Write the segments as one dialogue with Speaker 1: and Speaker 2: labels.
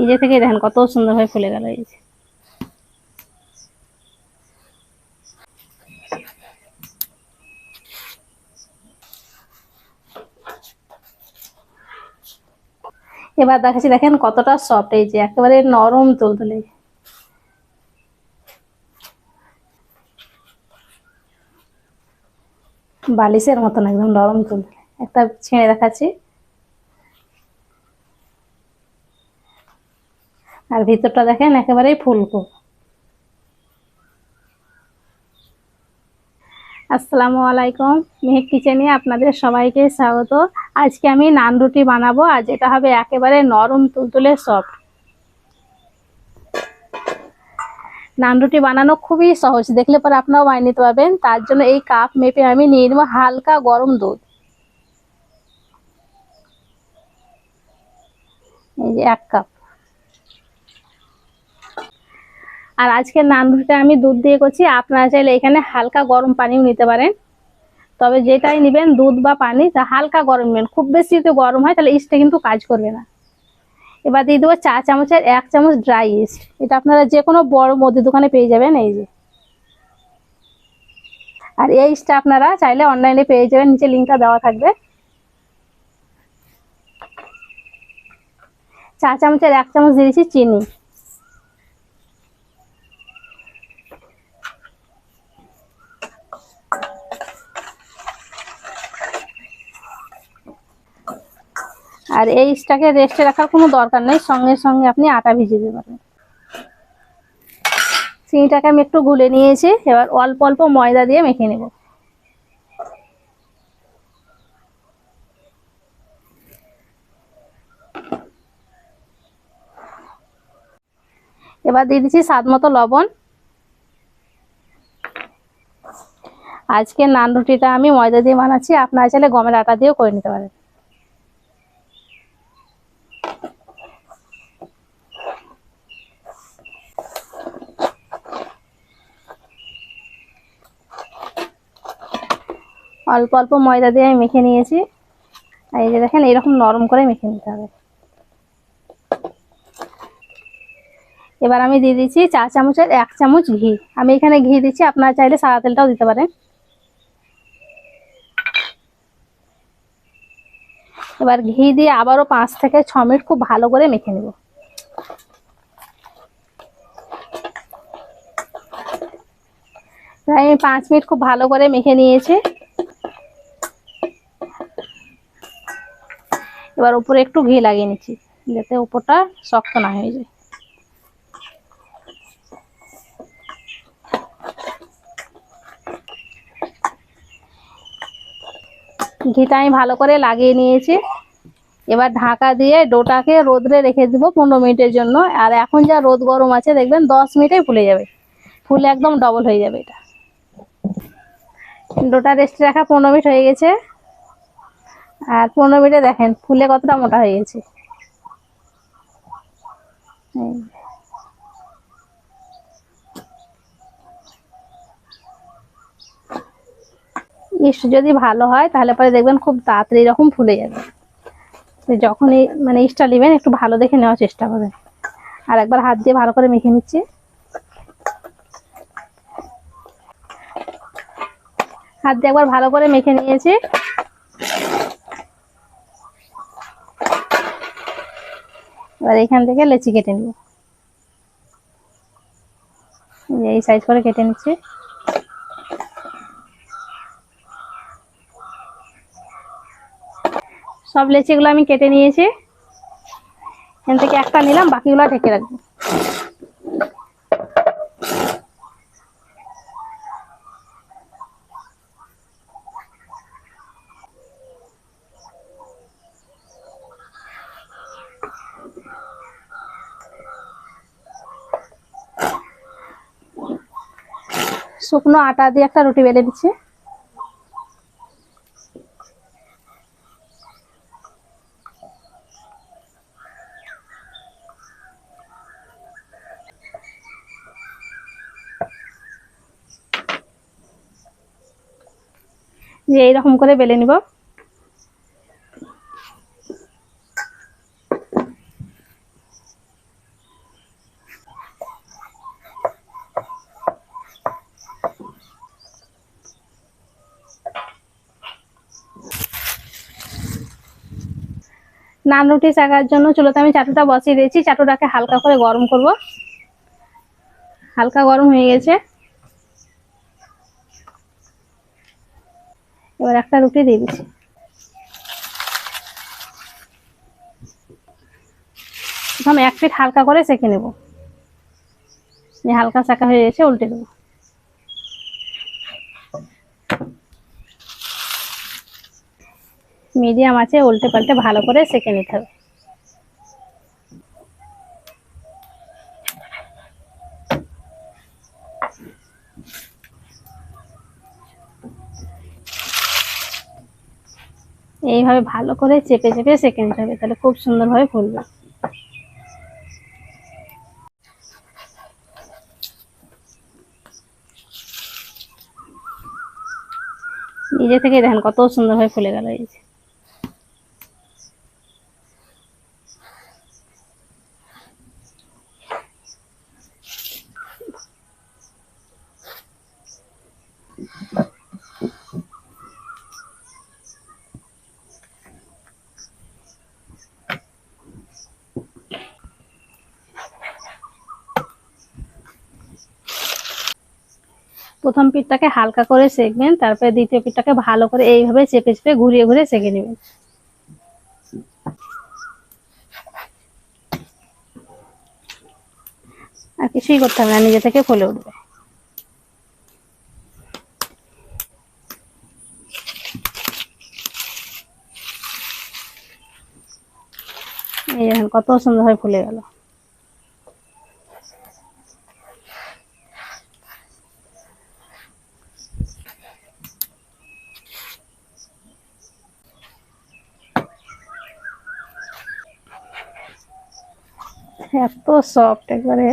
Speaker 1: নিজে থেকে দেখেন কত সুন্দর হয়ে ফুলে গেল এই যে। এবার দেখাচ্ছি, দেখেন কতটা সফট এই যে একেবারে নরম তুলতুলে বালিশের মতন একদম নরম তুলতুলে একটা ছেঁড়ে দেখাচ্ছি। আর ভিতরটা দেখেন একেবারেই ফুলকো। আসসালামু আলাইকুম, মেহেক কিচেনে আপনাদের সবাইকে স্বাগত। আজকে আমি নান রুটি বানাবো আর যেটা হবে একেবারে নরম তুলতুলে সফট নান রুটি বানানো খুবই সহজ, দেখলে পরে আপনারাও বানিয়ে নিতে পারবেন। তার জন্য এই কাপ মেপে আমি নিয়ে নেব হালকা গরম দুধ। এই যে এক কাপ আর আজকে নান রুটিটা আমি দুধ দিয়ে করছি। আপনারা চাইলে এখানে হালকা গরম পানিও নিতে পারেন। তবে যেটাই নেবেন দুধ বা পানি, তা হালকা গরম নেবেন। খুব বেশি যদি গরম হয়, তাহলে ইস্টটা কিন্তু কাজ করবে না। এবার দিয়ে দেবো চা চামচের এক চামচ ড্রাই ইস্ট। এটা আপনারা যে কোনো বড় মুদি দোকানে পেয়ে যাবেন, এই যে। আর এই ইস্টটা আপনারা চাইলে অনলাইনে পেয়ে যাবেন, নিচে লিঙ্কটা দেওয়া থাকবে। চা চামচের এক চামচ দিয়েছি চিনি। আর এই ইস্টটাকে রেস্টে রাখার কোনো দরকার নেই। সঙ্গে সঙ্গে আপনি আটা ভিজিয়ে দিতে পারবেন। চিনিটাকে আমি একটু গুলে নিয়েছি। এবার অল্প অল্প ময়দা দিয়ে মেখে নেব। এবার দিয়ে দিচ্ছি স্বাদ মতো লবণ। আজকে নান রুটিটা আমি ময়দা দিয়ে বানাচ্ছি। আপনারা চাইলে গমের আটা দিয়েও করে নিতে পারেন। অল্প অল্প ময়দা দিয়ে আমি মেখে নিয়েছি। এই যে দেখেন এরকম নরম করে মেখে নিতে হবে। এবার আমি দিয়ে দিচ্ছি চা চামচের এক চামচ ঘি। আমি এখানে ঘি দিচ্ছি, আপনারা চাইলে সাদা তেলটাও দিতে পারেন। এবার ঘি দিয়ে আবারও পাঁচ থেকে ছ মিনিট খুব ভালো করে মেখে নেব। আমি পাঁচ মিনিট খুব ভালো করে মেখে নিয়েছি। এবার উপরে একটু ঘি লাগিয়ে নিচ্ছি, যাতে উপরটা শক্ত না হয়ে যায়। ঘিটা আমি ভালো করে লাগিয়ে নিয়েছি। এবার ঢাকা দিয়ে ডোটাকে রোদরে রেখে দিব পনেরো মিনিটের জন্য। আর এখন যা রোদ গরম আছে, দেখবেন দশ মিনিটে ফুলে যাবে। ফুলে একদম ডবল হয়ে যাবে এটা। ডোটা রেস্টে রাখা পনেরো মিনিট হয়ে গেছে। আর পনেরো মিনিটে দেখেন, ফুলে কতটা মোটা হয়ে গেছে। ইস্ট যদি ভালো হয়, তাহলে পরে দেখবেন খুব তাড়াতাড়ি এরকম ফুলে যাবে। যখনই মানে ইস্টটা নেবেন, একটু ভালো দেখে নেওয়ার চেষ্টা করবেন। আর একবার হাত দিয়ে ভালো করে মেখে নিচ্ছি। হাত দিয়ে একবার ভালো করে মেখে নিয়েছি। এবার এখান থেকে লেচি কেটে নিব। এই সাইজ করে কেটে নিচ্ছি। সব লেচিগুলো আমি কেটে নিয়েছি। এখান থেকে একটা নিলাম, বাকিগুলো ঢেকে রাখব। শুকনো আটা দিয়ে একটা রুটি বেলে দিচ্ছি। যে এইরকম করে বেলে নিব। নান রুটি শাকার জন্য চুলোতে আমি চাটুটা বসিয়ে দিয়েছি। চাটুটাকে হালকা করে গরম করব। হালকা গরম হয়ে গেছে। এবার একটা রুটি দিয়ে দিচ্ছি। প্রথম এক পিঠ হালকা করে সেঁকে নেব। হালকা শাকা হয়ে গেছে, উল্টে দেবো। মিডিয়াম আছে, উল্টে পাল্টে ভালো করে সেঁকে নিতে হবে। এইভাবে ভালো করে চেপে চেপে সেঁকে নিতে হবে, তাহলে খুব সুন্দরভাবে ফুলবে। নিজে থেকে দেখেন কত সুন্দরভাবে ফুলে গেল এই যে। প্রথম পিঠটাকে হালকা করে সেঁকবেন, তারপরে দ্বিতীয় পিঠটাকে ভালো করে এইভাবে চেপে চেপে ঘুরিয়ে ঘুরিয়ে সেঁকে নেবেন। আর কিছুই করতে হবে না, নিজে থেকে ফুলে উঠবে। এই দেখেন কত সুন্দরভাবে ফুলে গেল। এত সফট একবারে।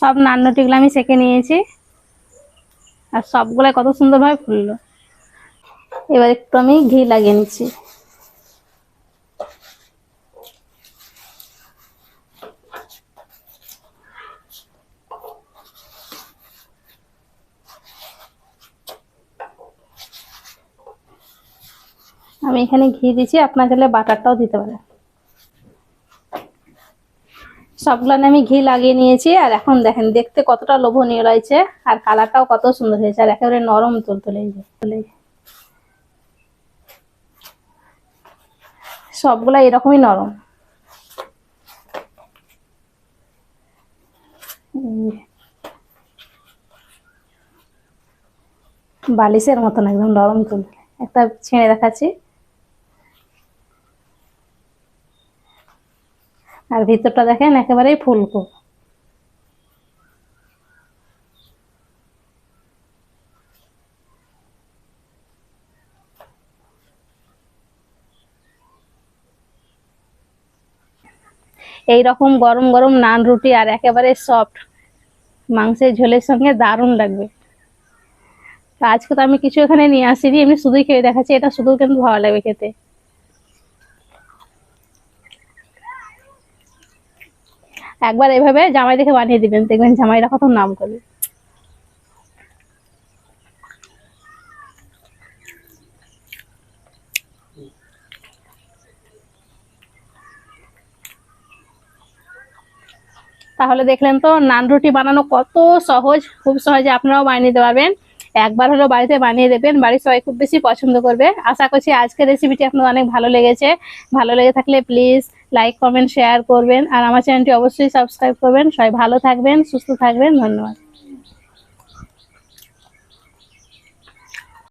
Speaker 1: সব নান্নটিগুলো আমি সেঁকে নিয়েছি। আর সবগুলাই কত সুন্দরভাবে ফুললো। এবার একটু আমি ঘি লাগিয়ে নিচ্ছি। আমি এখানে ঘি দিচ্ছি আপনার চাইলে বাটারটাও দিতে পারেন। সবগুলো আমি ঘি লাগিয়ে নিয়েছি, আর এখন দেখেন দেখতে কতটা লোভনীয় রয়েছে আর কালারটাও কত সুন্দর হয়েছে, আর একেবারে নরম তুলতুলে সবগুলা এরকমই নরম। বালিশের মতন একদম নরম তুল একটা ছেড়ে দেখাচ্ছি। আর ভিতরটা দেখেন একেবারেই ফুলকো। এই রকম গরম গরম নান রুটি আর একেবারে সফট মাংসের ঝোলের সঙ্গে দারুণ লাগবে। আজকে তো আমি কিছু এখানে নিয়ে আসিনি, এমনি শুধুই খেয়ে দেখাচ্ছি, এটা শুধু কিন্তু ভালো লাগবে খেতে। একবার এভাবে জামাই দেখে বানিয়ে দিবেন, দেখবেন জামাইরা কত নাম করবে তাহলে দেখলেন তো, নান রুটি বানানো কত সহজ, খুব সহজে আপনারাও বানিয়ে নিতে পারবেন। একবার হলো বাড়িতে বানিয়ে দেবেন, বাড়ির সবাই খুব বেশি পছন্দ করবে। আশা করছি আজকের রেসিপিটি আপনাদের অনেক ভালো লেগেছে। ভালো লেগে থাকলে প্লিজ লাইক কমেন্ট শেয়ার করবেন। আর আমার চ্যানেলটি অবশ্যই সাবস্ক্রাইব করবেন। সবাই ভালো থাকবেন, সুস্থ থাকবেন। ধন্যবাদ।